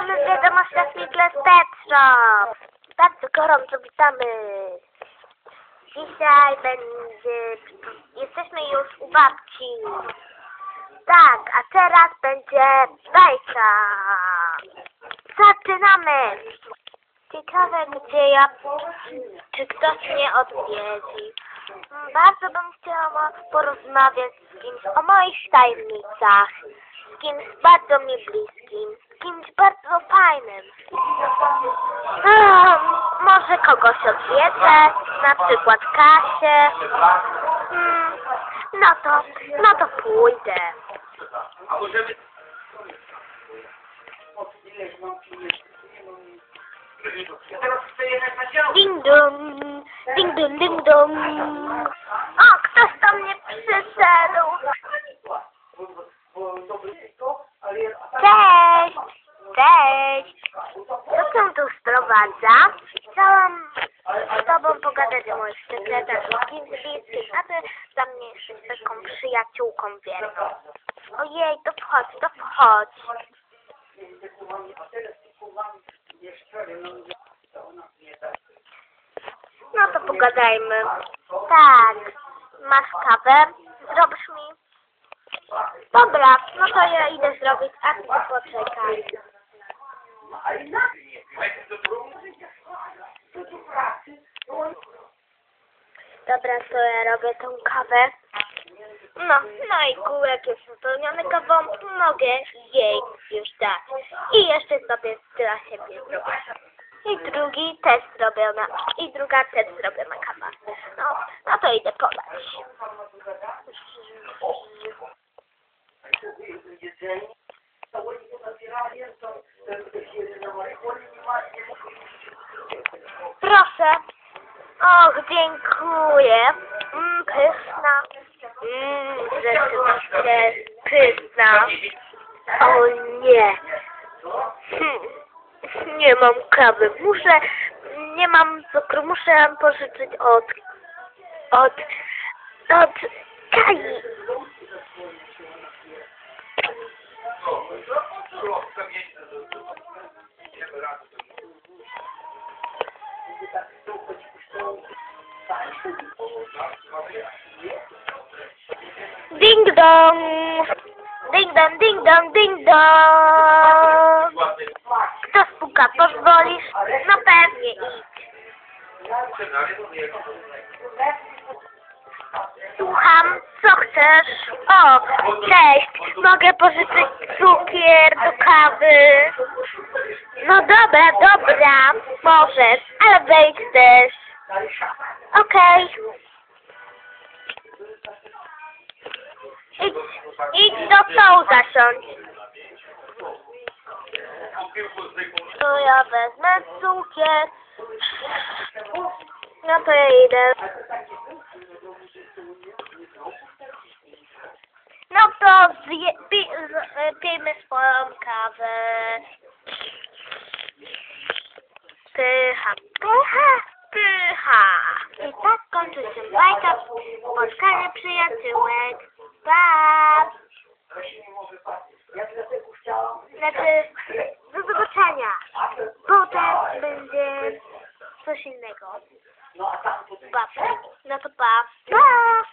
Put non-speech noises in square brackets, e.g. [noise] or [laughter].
Witamy w wiadomościach Niklas Petro. Bardzo gorąco witamy. Dzisiaj będzie... Jesteśmy już u babci. Tak, a teraz będzie bajka. Zaczynamy. Ciekawe, gdzie ja... Czy ktoś mnie odwiedzi. Bardzo bym chciała porozmawiać z kimś o moich tajemnicach. Z kimś bardzo mi bliskim. Fajnym. Może kogoś odwiedzę, na przykład Kasię. Mm, no to, no to pójdę. Ding dong, ding dong, ding dong. O, ktoś do mnie przyszedł. Cześć, cześć. Co cię sprowadza? Chciałam z tobą pogadać o moich sekretach wszystkim bliskim, a ty za mnie jesteś taką przyjaciółką wierną. Ojej, to wchodź, to wchodź. No to pogadajmy. Tak. Masz kawę? Zrobisz mi? Dobra, no to ja idę zrobić, a ty poczekaj. Dobra, to ja robię tą kawę. No, no i kółek jest wypełniony kawą, mogę jej już dać. I jeszcze sobie dla siebie zrobię. I drugi też zrobiona, i druga też zrobiona kawa. No, no to idę podać. Proszę. Och, dziękuję. Mm, pyszna. Mmm, rzeczywiście pyszna. O nie. Hmm. [laughs] Nie mam kawy. Muszę, nie mam cukru. Muszę pożyczyć od, od, od Kai. Ding dong. Ding dong, ding dong, ding dong. Kto spuka? Pozwolisz? No pewnie idź. Słucham, co chcesz? O, cześć, mogę pożyczyć cukier do kawy? No dobra, dobra, możesz, ale wejdź też. Okej. Idź, idź do stołu zasiądź. To ja wezmę cukier. No to ja idę. No to zje, pi, z, e, pijmy swoją kawę. Pycha, pycha, pycha. I tak kończy się bajka. Spotkanie przyjaciółek. Pa! Znaczy, do zobaczenia. Potem będzie coś innego. Pa. No to pa. Pa!